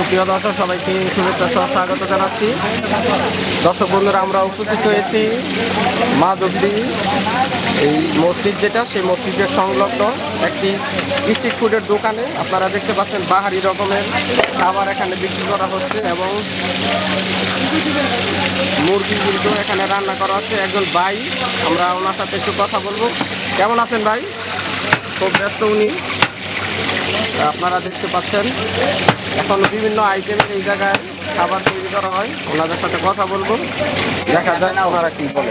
সুপ্রিয় দর্শক, সবাইকে শুভেচ্ছা সহ স্বাগত জানাচ্ছি। দর্শক বন্ধুরা, আমরা উপস্থিত হয়েছি মা দুর্দি এই মসজিদ যেটা, সেই মসজিদের সংলগ্ন একটি স্ট্রিট ফুডের দোকানে। আপনারা দেখতে পাচ্ছেন বাহারি রকমের খাবার এখানে বিক্রি করা হচ্ছে এবং মুরগি কিন্তু এখানে রান্না করা হচ্ছে। একজন ভাই, আমরা ওনার সাথে একটু কথা বলব। কেমন আছেন ভাই? খুব ব্যস্ত উনি। আপনারা দেখতে পাচ্ছেন এখন বিভিন্ন আইটেমের এই জায়গায় খাবার তৈরি করা হয়। ওনাদের সাথে কথা বলব। দেখা যাক ওনারা কি বলে।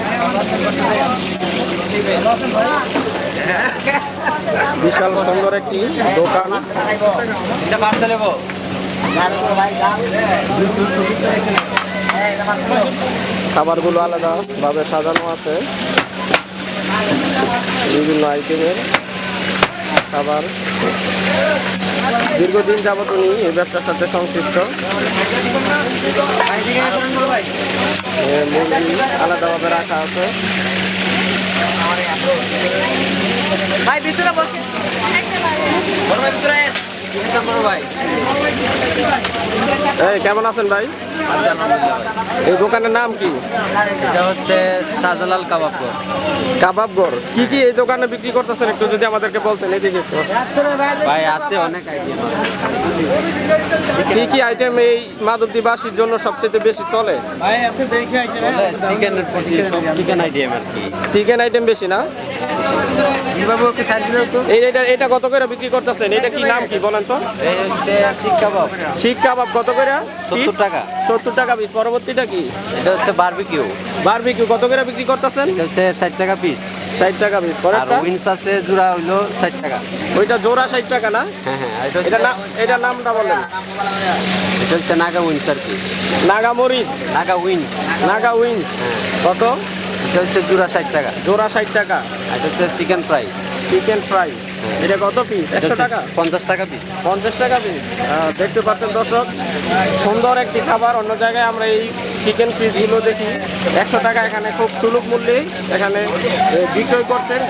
বিশাল সুন্দর একটি দোকান। খাবারগুলো আলাদাভাবে সাজানো আছে। বিভিন্ন আইটেমের। খাবার। দীর্ঘদিন যাবত উনি এই ব্যবসার সাথে সংশ্লিষ্ট। আলাদাভাবে রাখা আছে। ভাই, ভিতরে বসে ভিতরে এই কেমন আছেন ভাই? এই দোকানের নাম কি? এটা হচ্ছে শাহজালাল কাবাব ঘর। কাবাবগর কি কি এই দোকানে বিক্রি করতেছেন একটু যদি আমাদেরকে বলতেন এদিকে একটু। ভাই আছে অনেক আইটেম কি কি আইটেম এই মাধবদীবাসীর জন্য সবচেয়ে বেশি চলে? ভাই আপনি দেখে আইছেন চিকেনের চিকেন আইটেম আর কি। চিকেন আইটেম বেশি না? এই এটা এটা কত করে বিক্রি করতেছেন? এটা কি নাম কি বলেন তো? শিক কাবাব কত করে? 70 টাকা। সত্তর টাকা পিস পরবর্তীটা কি? এটা হচ্ছে বারবিকিউ। বারবিকিউ কত করে বিক্রি করতেছেন? ষাট টাকা পিস ষাট টাকা পিস আর উইন্স আছে জোড়া হইল ষাট টাকা। ওইটা জোড়া ষাট টাকা না? হ্যাঁ হ্যাঁ এটা এটা না এটা নামটা বলেন। এটা হচ্ছে নাগা উইন্স আর কি। নাগা মরিচ। নাগা উইন্স। নাগা উইন্স। হ্যাঁ। কত? এটা হচ্ছে জোড়া ষাট টাকা। জোড়া ষাট টাকা। এটা হচ্ছে চিকেন ফ্রাই। Chicken fry. এটা কত পিস একশো টাকা? পঞ্চাশ টাকা পিস পঞ্চাশ টাকা পিস দেখতে পাচ্ছেন দর্শক সুন্দর একটি খাবার। অন্য জায়গায় আমরা এই চিকেন পিসগুলো দেখি। একশো টাকা এখানে খুব সুলভ মূল্যেই এখানে বিক্রয় করছেন।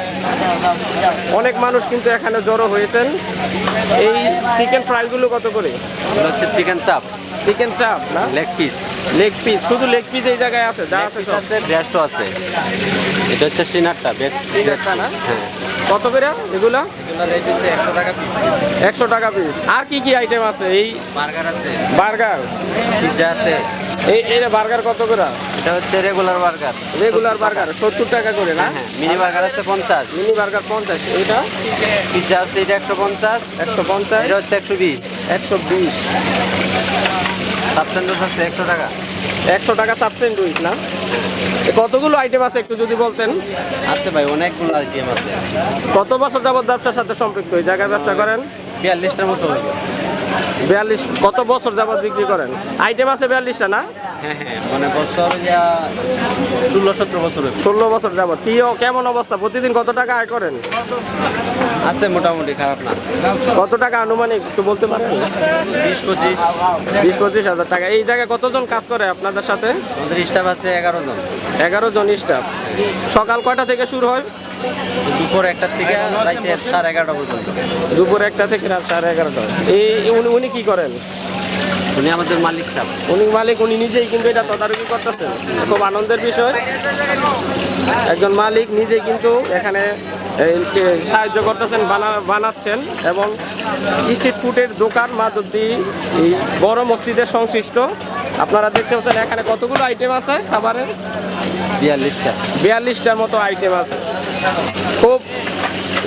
অনেক মানুষ কিন্তু এখানে জড়ো হয়েছেন। এই চিকেন ফ্রাইগুলো কত করে? হচ্ছে চিকেন চাপ চিকেন চাপ না? লেগ পিস লেগ পিস শুধু লেগ পিস এই জায়গায় আছে যা আছে সব। আছে আছে। এটা হচ্ছে সিনারটা ব্রেস্টটা না? হ্যাঁ। কত করে এগুলো? এগুলো রেট হচ্ছে 100 টাকা পিস 100 টাকা পিস আর কি কি আইটেম আছে? এই বার্গার আছে। বার্গার? পিৎজা আছে। এই এর বার্গার কত করে? এটা হচ্ছে রেগুলার বার্গার রেগুলার বার্গার 70 টাকা করে না? হ্যাঁ, হ্যাঁ, মিনি বার্গার আছে 50 মিনি বার্গার 50 এটা? পিজ্জা আছে এটা 150 150 এটা হচ্ছে 120 120 স্যান্ডউইচ আছে একশো টাকা। একশো টাকা সাব স্যান্ডউইচ না কতগুলো আইটেম আছে একটু যদি বলতেন? আছে ভাই অনেকগুলো আইটেম আছে। কত বছর যাবত ব্যবসার সাথে সম্পৃক্ত? ওই জায়গায় ব্যবসা করেন? বিয়াল্লিশটার মতো হয়ে বিয়াল্লিশ কত বছর যাবত বিক্রি করেন? আইটেম আছে বিয়াল্লিশটা না? হ্যাঁ হ্যাঁ মানে বছর ষোলো সতেরো বছর। ষোলো বছর যাবত কি কেমন অবস্থা? প্রতিদিন কত টাকা আয় করেন? আছে মোটামুটি খারাপ না। কত টাকা আনুমানিক একটু বলতে পারেন? বিশ পঁচিশ। বিশ পঁচিশ হাজার টাকা। এই জায়গায় কতজন কাজ করে আপনাদের সাথে? আমাদের স্টাফ আছে এগারো জন। এগারো জন স্টাফ সকাল কয়টা থেকে শুরু হয়? দুপুর একটার থেকে রাইতে সাড়ে এগারোটা পর্যন্ত। দুপুর একটা থেকে রাত সাড়ে এগারোটা। এই উনি উনি কি করেন? উনি আমাদের মালিক সাহেব। উনি মালিক উনি নিজেই কিন্তু এটা তদারকি করতেছেন। খুব আনন্দের বিষয়। একজন মালিক নিজেই কিন্তু এখানে সাহায্য করতেছেন বানা বানাচ্ছেন এবং স্ট্রিট ফুডের দোকান মাদুদ্দি এই বড় মসজিদের সংশ্লিষ্ট। আপনারা দেখতে পাচ্ছেন এখানে কতগুলো আইটেম আছে খাবারের? বিয়াল্লিশটা। বিয়াল্লিশটার মতো আইটেম আছে। খুব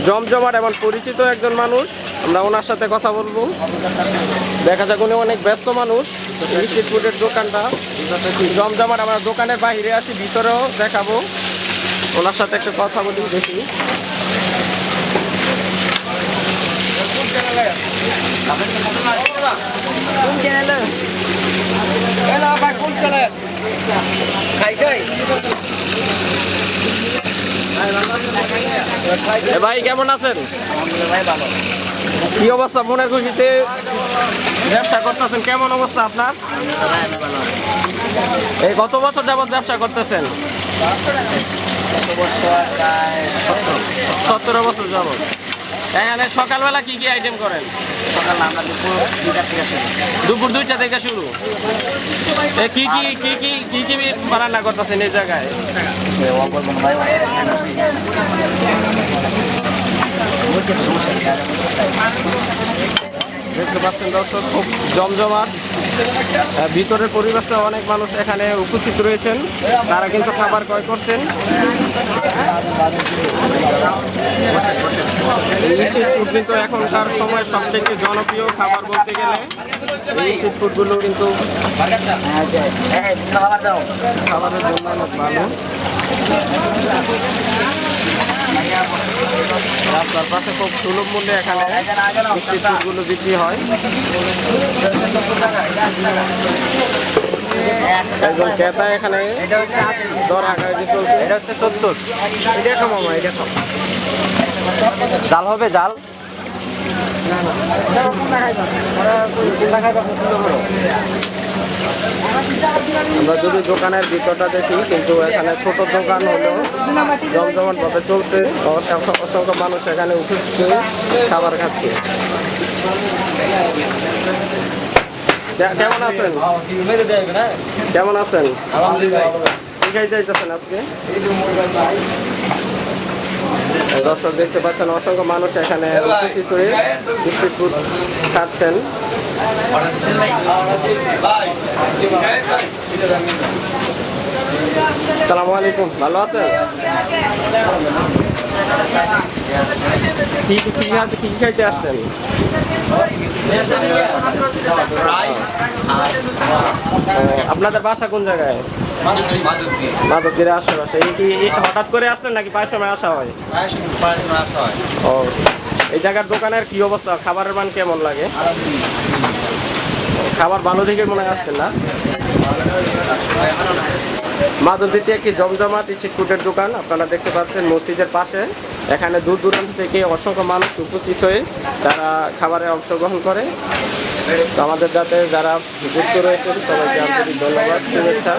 জমজমাট এবং পরিচিত একজন মানুষ। আমরা ওনার সাথে কথা বলব। দেখা যাক উনি অনেক ব্যস্ত মানুষ। স্ট্রিট ফুডের দোকানটা। জমজমাট আমরা দোকানের বাইরে আছি, ভিতরেও দেখাবো। ওনার সাথে একটু কথা বলি, দেখি। কোন চ্যানেলে ভাই কেমন আছেন? কি অবস্থা? মনের খুশিতে ব্যবসা করতেছেন? কেমন অবস্থা আপনার? এই কত বছর যাবত ব্যবসা করতেছেন? সতেরো। বছর যাবত এখানে সকালবেলা কি কি আইটেম করেন? সকাল আমরা দুপুর দুইটার থেকে শুরু। দুপুর দুইটা থেকে শুরু? এ কি কি কি কি কি কি রান্না করতেছেন এই জায়গায়? সমস্যা। দেখতে পাচ্ছেন দর্শক, খুব জমজমাট। ভিতরের পরিবেশটা অনেক মানুষ এখানে উপস্থিত রয়েছেন। তারা কিন্তু খাবার ক্রয় করছেন। এই ফুড কিন্তু এখনকার সময় সব থেকে জনপ্রিয় খাবার বলতে গেলে। এই ফুডগুলো কিন্তু খাবারের জন্য অনেক ভালো। রাস্তার পাশে খুব সুলভ মূল্যে এখানে স্ট্রিট বিক্রি হয়। একজন ক্রেতা এখানে দর আকারে চলছে এটা হচ্ছে সত্তর। এটা খাম আমার এটা খাম জাল হবে জাল? আমরা যদি দোকানের ভিতরটা দেখি, কিন্তু এখানে ছোট দোকান হলেও জমজমাট ভাবে চলছে। অসংখ্য মানুষ এখানে হয়ে খাবার খাচ্ছে। কেমন আছেন? কেমন আছেন? যাইতেছেন দর্শক দেখতে পাচ্ছেন, অসংখ্য মানুষ এখানে উপস্থিত হয়ে খাচ্ছেন। সালামু আলাইকুম ভালো আছেন? কি কি কি খাইতে কি খাইতে আসছেন? ও, আপনাদের বাসা কোন জায়গায়? মাধবগিরি আশেপাশে এই কি হঠাৎ করে আসলেন নাকি পাঁচ সময় আসা হয়। ও এই জায়গার দোকানের কি অবস্থা? খাবারের মান কেমন লাগে? খাবার ভালো দেখে মনে আসছেন না। মাধবদীতে একটি জমজমাট ফুডের দোকান, আপনারা দেখতে পাচ্ছেন মসজিদের পাশে। এখানে দূর দূরান্ত থেকে অসংখ্য মানুষ উপস্থিত হয়ে তারা খাবারে অংশগ্রহণ করে। তো আমাদের যাতে যারা যুক্ত রয়েছেন সবাইকে আন্তরিক ধন্যবাদ, শুভেচ্ছা।